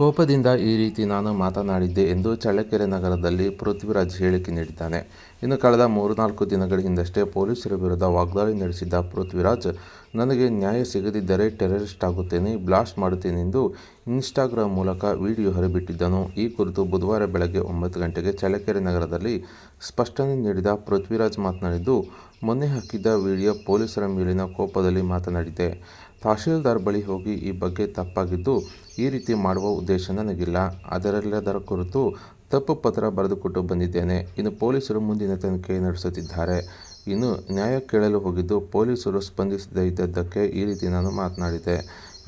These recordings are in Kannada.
ಕೋಪದಿಂದ ಈ ರೀತಿ ನಾನು ಮಾತನಾಡಿದ್ದೆ ಎಂದು ಚಳ್ಳಕೆರೆ ನಗರದಲ್ಲಿ ಪೃಥ್ವಿರಾಜ್ ಹೇಳಿಕೆ ನೀಡಿದ್ದಾನೆ. ಇನ್ನು ಕಳೆದ ಮೂರು ನಾಲ್ಕು ದಿನಗಳ ಹಿಂದಷ್ಟೇ ಪೊಲೀಸರ ವಿರುದ್ಧ ವಾಗ್ದಾಳಿ ನಡೆಸಿದ್ದ ಪೃಥ್ವಿರಾಜ್, ನನಗೆ ನ್ಯಾಯ ಸಿಗದಿದ್ದರೆ ಟೆರರಿಸ್ಟ್ ಆಗುತ್ತೇನೆ, ಬ್ಲಾಸ್ಟ್ ಮಾಡುತ್ತೇನೆ ಎಂದು ಇನ್ಸ್ಟಾಗ್ರಾಮ್ ಮೂಲಕ ವಿಡಿಯೋ ಹರಿಬಿಟ್ಟಿದ್ದನು. ಈ ಕುರಿತು ಬುಧವಾರ ಬೆಳಗ್ಗೆ ಒಂಬತ್ತು ಗಂಟೆಗೆ ಚಳ್ಳಕೆರೆ ನಗರದಲ್ಲಿ ಸ್ಪಷ್ಟನೆ ನೀಡಿದ ಪೃಥ್ವಿರಾಜ್ ಮಾತನಾಡಿದ್ದು, ಮೊನ್ನೆ ಹಾಕಿದ್ದ ವಿಡಿಯೋ ಪೊಲೀಸರ ಮೇಲಿನ ಕೋಪದಲ್ಲಿ ಮಾತನಾಡಿದೆ ತಹಶೀಲ್ದಾರ್ ಬಳಿ ಹೋಗಿ ಈ ಬಗ್ಗೆ ತಪ್ಪಾಗಿದ್ದು ಈ ರೀತಿ ಮಾಡುವ ಉದ್ದೇಶ ನನಗಿಲ್ಲ. ಅದರೆಲ್ಲದರ ಕುರಿತು ತಪ್ಪು ಪತ್ರ ಬರೆದುಕೊಟ್ಟು ಬಂದಿದ್ದೇನೆ. ಇನ್ನು ಪೊಲೀಸರು ಮುಂದಿನ ತನಿಖೆ ನಡೆಸುತ್ತಿದ್ದಾರೆ. ಇನ್ನು ನ್ಯಾಯ ಕೇಳಲು ಹೋಗಿದ್ದು ಪೊಲೀಸರು ಸ್ಪಂದಿಸದೇ ಇದ್ದದ್ದಕ್ಕೆ ಈ ರೀತಿ ನಾನು ಮಾತನಾಡಿದೆ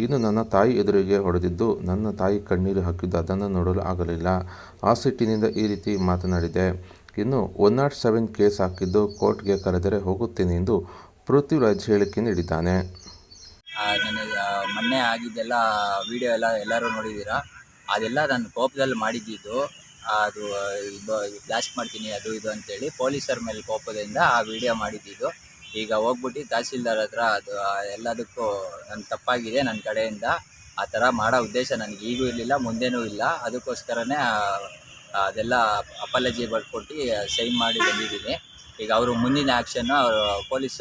ಇನ್ನು ನನ್ನ ತಾಯಿ ಎದುರಿಗೆ ಹೊಡೆದಿದ್ದು ನನ್ನ ತಾಯಿ ಕಣ್ಣೀರು ಹಾಕಿದ್ದು ಅದನ್ನು ನೋಡಲು ಆಗಲಿಲ್ಲ. ಆ ಸಿಟ್ಟಿನಿಂದ ಈ ರೀತಿ ಮಾತನಾಡಿದೆ ಇನ್ನು ಒನ್ ನಾಟ್ ಸೆವೆನ್ ಕೇಸ್ ಹಾಕಿದ್ದು ಕೋರ್ಟ್ಗೆ ಕರೆದರೆ ಹೋಗುತ್ತೇನೆ ಎಂದು ಪೃಥ್ವಿರಾಜ್ ಹೇಳಿಕೆ ನೀಡಿದ್ದಾನೆ. ನನಗೆ ಮೊನ್ನೆ ಆಗಿದ್ದೆಲ್ಲ ವಿಡಿಯೋ ಎಲ್ಲ ಎಲ್ಲರೂ ನೋಡಿದ್ದೀರಾ? ಅದೆಲ್ಲ ನಾನು ಕೋಪದಲ್ಲಿ ಮಾಡಿದ್ದಿದ್ದು ಅದು ಬ್ಲಾಸ್ಟ್ ಮಾಡ್ತೀನಿ, ಅದು ಇದು ಅಂತೇಳಿ ಪೊಲೀಸರ ಮೇಲೆ ಕೋಪದಿಂದ ಆ ವಿಡಿಯೋ ಮಾಡಿದ್ದಿದ್ದು ಈಗ ಹೋಗ್ಬಿಟ್ಟು ತಹಸೀಲ್ದಾರ್ ಹತ್ರ ಅದು ಎಲ್ಲದಕ್ಕೂ ನನ್ನ ತಪ್ಪಾಗಿದೆ ನನ್ನ ಕಡೆಯಿಂದ. ಆ ಥರ ಮಾಡೋ ಉದ್ದೇಶ ನನಗೆ ಈಗೂ ಇರಲಿಲ್ಲ, ಮುಂದೆನೂ ಇಲ್ಲ. ಅದಕ್ಕೋಸ್ಕರನೇ ಅದೆಲ್ಲ ಅಪಾಲಜಿ ಬರ್ಕೊಟ್ಟು ಸೈನ್ ಮಾಡಿ ಬಂದಿದ್ದೀನಿ. ಈಗ ಅವರು ಮುಂದಿನ ಆ್ಯಕ್ಷನ್ನು ಅವರು ಪೊಲೀಸ್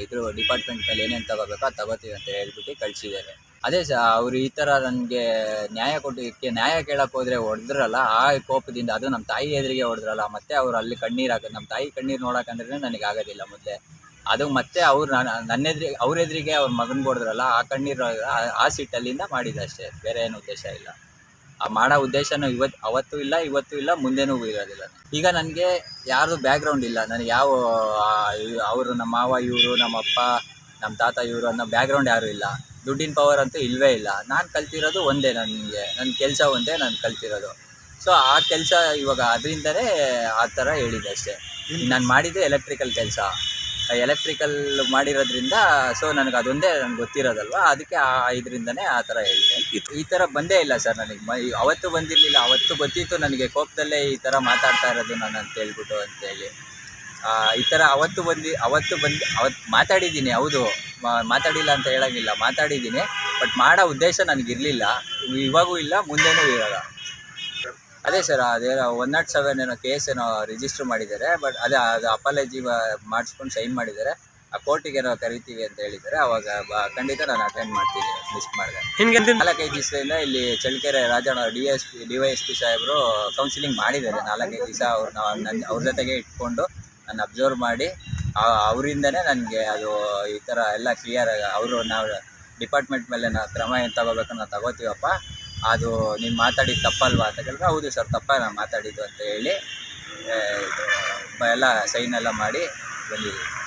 ಇದ್ರ ಡಿಪಾರ್ಟ್ಮೆಂಟ್ ಮೇಲೆ ಏನೇನು ತಗೋಬೇಕೋ ಅದು ತಗೋತೀವಿ ಅಂತ ಹೇಳ್ಬಿಟ್ಟು ಕಳಿಸಿದ್ದಾರೆ. ಅದೇ ಸ, ಅವರು ಈ ಥರ ನನಗೆ ನ್ಯಾಯ ಕೊಟ್ಟಿದ್ದಕ್ಕೆ ನ್ಯಾಯ ಕೇಳಕ್ಕೆ ಹೋದರೆ ಹೊಡೆದ್ರಲ್ಲ, ಆ ಕೋಪದಿಂದ ಅದು ನಮ್ಮ ತಾಯಿ ಎದುರಿಗೆ ಹೊಡೆದ್ರಲ್ಲ, ಮತ್ತೆ ಅವ್ರು ಅಲ್ಲಿ ಕಣ್ಣೀರು ಹಾಕೋದು ನಮ್ಮ ತಾಯಿ ಕಣ್ಣೀರು ನೋಡೋಕಂದ್ರೆ ನನಗೆ ಆಗೋದಿಲ್ಲ ಮೊದಲೇ. ಅದು ಮತ್ತೆ ಅವ್ರು ನನ್ನ ಅವ್ರ ಎದುರಿಗೆ ಅವ್ರ ಮಗನ ಹೊಡೆದ್ರಲ್ಲ, ಆ ಕಣ್ಣೀರು, ಆ- ಸಿಟ್ಟಲ್ಲಿಂದ ಮಾಡಿದ್ದು ಅಷ್ಟೇ, ಬೇರೆ ಏನು ಉದ್ದೇಶ ಇಲ್ಲ. ಆ ಮಾಡೋ ಉದ್ದೇಶನೂ ಇವತ್ತು ಅವತ್ತು ಇಲ್ಲ, ಇವತ್ತು ಇಲ್ಲ, ಮುಂದೆನೂ ಇರೋದಿಲ್ಲ ಈಗ ನನಗೆ ಯಾರ್ದು ಬ್ಯಾಕ್ಗ್ರೌಂಡ್ ಇಲ್ಲ. ನನಗೆ ಯಾವ ಅವರು ನಮ್ಮ ಮಾವ ಇವರು, ನಮ್ಮ ಅಪ್ಪ, ನಮ್ಮ ತಾತ ಇವರು ಅನ್ನೋ ಬ್ಯಾಕ್ಗ್ರೌಂಡ್ ಯಾರೂ ಇಲ್ಲ. ದುಡ್ಡಿನ ಪವರ್ ಅಂತೂ ಇಲ್ಲವೇ ಇಲ್ಲ. ನಾನು ಕಲ್ತಿರೋದು ಒಂದೇ ನನಗೆ. ನನ್ನ ಕೆಲಸ ಒಂದೇ, ನಾನು ಕಲ್ತಿರೋದು. ಸೊ ಆ ಕೆಲಸ ಇವಾಗ ಅದರಿಂದಲೇ ಆ ಥರ ಹೇಳಿದೆ ಅಷ್ಟೇ. ನಾನು ಮಾಡಿದ್ದೆ ಎಲೆಕ್ಟ್ರಿಕಲ್ ಕೆಲಸ. ಎಲೆಕ್ಟ್ರಿಕಲ್ ಮಾಡಿರೋದ್ರಿಂದ ಸೊ ನನಗೆ ಅದೊಂದೇ ನನಗೆ ಗೊತ್ತಿರೋದಲ್ವ? ಅದಕ್ಕೆ ಆ ಇದರಿಂದನೇ ಆ ಥರ ಹೇಳಿದೆ. ಈ ಥರ ಬಂದೇ ಇಲ್ಲ ಸರ್ ನನಗೆ. ಮ ಅವತ್ತು ಬಂದಿರಲಿಲ್ಲ ಅವತ್ತು ಗೊತ್ತಿತ್ತು ನನಗೆ ಕೋಪದಲ್ಲೇ ಈ ಥರ ಮಾತಾಡ್ತಾ ಇರೋದು ನಾನು ಅಂತ ಹೇಳ್ಬಿಟ್ಟು ಅಂತೇಳಿ. ಈ ಥರ ಅವತ್ತು ಬಂದು ಅವತ್ತು ಬಂದು ಅವತ್ತು ಮಾತಾಡಿದ್ದೀನಿ ಹೌದು. ಮಾ- ಮಾತಾಡಿಲ್ಲ ಅಂತ ಹೇಳೋಂಗಿಲ್ಲ ಮಾತಾಡಿದ್ದೀನಿ. ಬಟ್ ಮಾಡೋ ಉದ್ದೇಶ ನನಗಿರಲಿಲ್ಲ. ಇವಾಗೂ ಇಲ್ಲ ಮುಂದೆನೂ ಇರಲ್ಲ. ಅದೇ ಸರ್ ಅದೇ ಒನ್ ನಾಟ್ ಸೆವೆನ್ ಏನೋ ಕೇಸ್ ಏನೋ ರಿಜಿಸ್ಟರ್ ಮಾಡಿದ್ದಾರೆ ಬಟ್ ಅದೇ ಅದು ಅಪಾಲಜಿ ಮಾಡಿಸ್ಕೊಂಡು ಸೈನ್ ಮಾಡಿದ್ದಾರೆ. ಆ ಕೋರ್ಟಿಗೆ ಏನೋ ಕರಿತೀವಿ ಅಂತ ಹೇಳಿದ್ದಾರೆ. ಅವಾಗ ಬ- ಖಂಡಿತ ನಾನು ಅಟೆಂಡ್ ಮಾಡ್ತೀನಿ ಮಿಸ್ ಮಾಡಿದೆ. ಹಿಂಗೆ ನಾಲ್ಕೈದು ದಿವಸದಿಂದ ಇಲ್ಲಿ Challakere Rajanna D S P D Y S P ಸಾಹೇಬರು ಕೌನ್ಸಿಲಿಂಗ್ ಮಾಡಿದ್ದಾರೆ. ನಾಲ್ಕೈದು ದಿವಸ ಅವ್ರು ನಾವು ನನ್ನ ಅವ್ರ ಜೊತೆಗೆ ಇಟ್ಕೊಂಡು ನಾನು ಅಬ್ಸರ್ವ್ ಮಾಡಿ ಅವರಿಂದನೇ ನನಗೆ ಅದು ಈ ಥರ ಎಲ್ಲ ಕ್ಲಿಯರ್ ಅವರು ನಾವು ಡಿಪಾರ್ಟ್ಮೆಂಟ್ ಮೇಲೆ ನಾವು ಕ್ರಮ ಏನು ತಗೋಬೇಕು ನಾವು ತಗೋತೀವಪ್ಪ. ಅದು ನೀವು ಮಾತಾಡಿದ್ದು ತಪ್ಪಲ್ವಾ ಅಂತ ಕೇಳಿದ್ರೆ, ಹೌದು ಸರ್ ತಪ್ಪ ನಾನು ಮಾತಾಡಿದ್ದು ಅಂತ ಹೇಳಿ ಎಲ್ಲ ಸೈನ್ ಎಲ್ಲ ಮಾಡಿ ಬಂದಿದ್ದೀವಿ